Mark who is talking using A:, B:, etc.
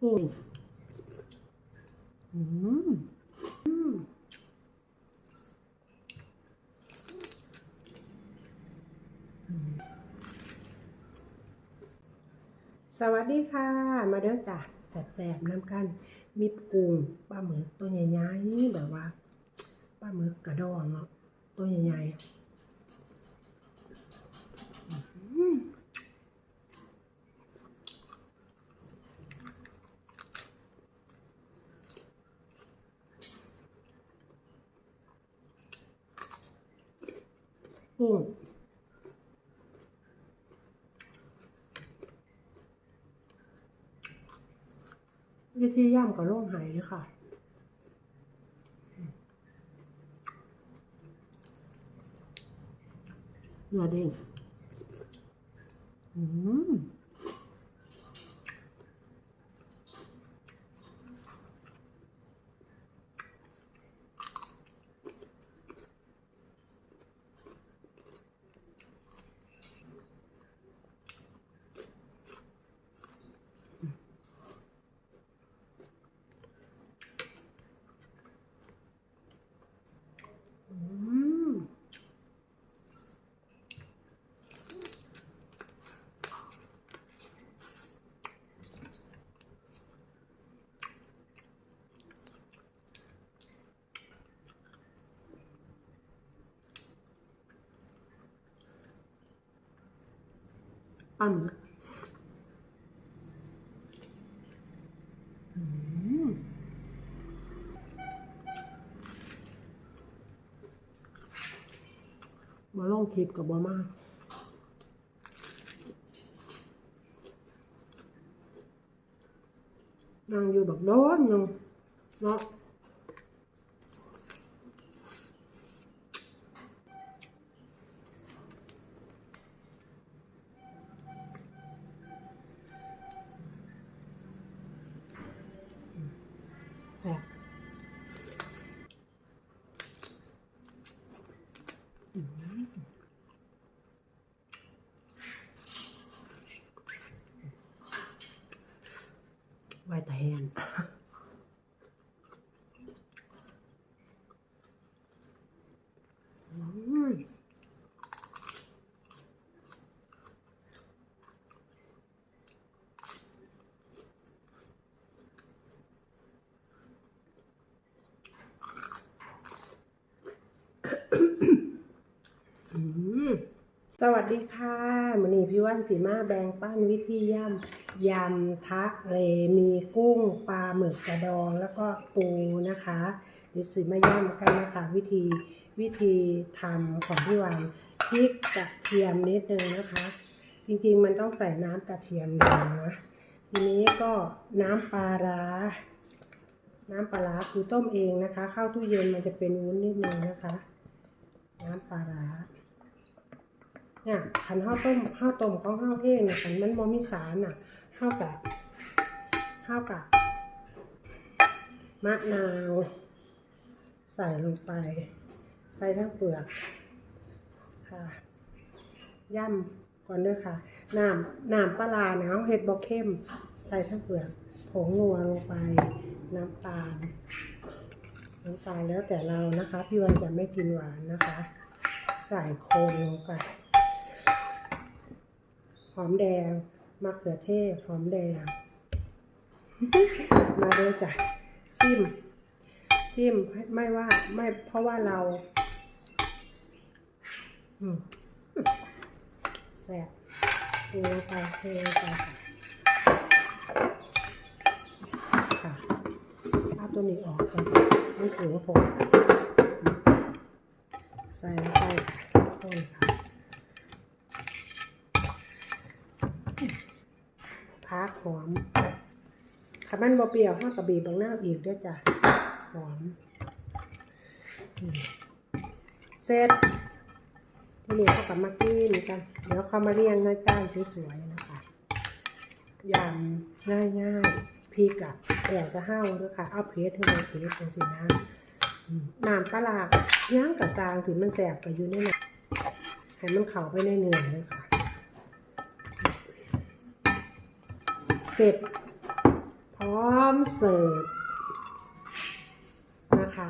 A: กุ้งอืมอืมอืมสวัสดีค่ะ มาเด้อจ้ะแสบๆน้ำกัน มีกุ้งปลาหมึกตัวใหญ่ๆแบบว่าปลาหมึกกระดองเนาะตัวใหญ่ๆอืม กุ้ง วิธีย่ำกับโล่งหายด้วยค่ะเนื้อเด้งอืม อืม ปลาหมึกอืมาลองคลิปกับบอมานั่งอยู่แบบโดนยู่เนาะ แซ่บไว้แต่แห้งอืม อืม สวัสดีค่ะมันนี้พี่ว่านสีมาแบงปั้นวิธีย่ำยำทะเลมีกุ้งปลาหมึกกระดองแล้วก็ปูนะคะเดี๋ยวสีมาย่ำกันนะคะวิธีวิธีทำของพี่วานพริกกระเทียมนิดนึงนะคะ จริงๆมันต้องใส่น้ำกระเทียมหน่อยนะทีนี้ก็น้ำปลาร้าน้ำปลาร้าคือต้มเองนะคะ เข้าตู้เย็นมันจะเป็นวุ้นนิดนึงนะคะ น้ำปลาร้าเนี่ยขันข้าวต้มข้าวต้มของข้าวเองเนี่ยขันมันบ่มีสารอะข้าวกับข้าวกับมะนาว ใส่ลงไป ใส่ทั้งเปลือกค่ะย่ำก่อนด้วยค่ะน้ำน้ำปลาร้าเนี่ยเขาเห็ดบอเข้ม ใส่ทั้งเปลือกผงนัวลงไป น้ำตาล น้ำตาลแล้วแต่เรานะคะ พี่วันจะไม่กินหวานนะคะ ใส่โคนลงไปหอมแดงมะเขือเทศหอมแดง มาเลยจ้ะชิม ชิมไม่ว่า ไม่เพราะว่าเราแซ่บเทลงไปเทลงไปค่ะค่ะเอาตัวนี้ออกก่อน ไม่สูงผมใส่ลงไปค่ะคนค่ะพักหอมขมันบอเปรี้ยวห้ากับบีบบางหน้าอีกด้วยจ้ะหอมเสร็จทีนี้เขากลับมากินกัน เดี๋ยวเขามาเรียงหน้าจานสวยๆนะคะยำง่ายๆพริกอะ แอบจะห้าวด้วยค่ะ เอาเพชรให้มันเพชรจังสินะอืมน้ำปลาย่างกับซางถึงมันแสบกับอยู่ในนั้นให้มันเข่าไปในเนื้อเลยค่ะ เสร็จ พร้อมเสิร์ฟนะคะ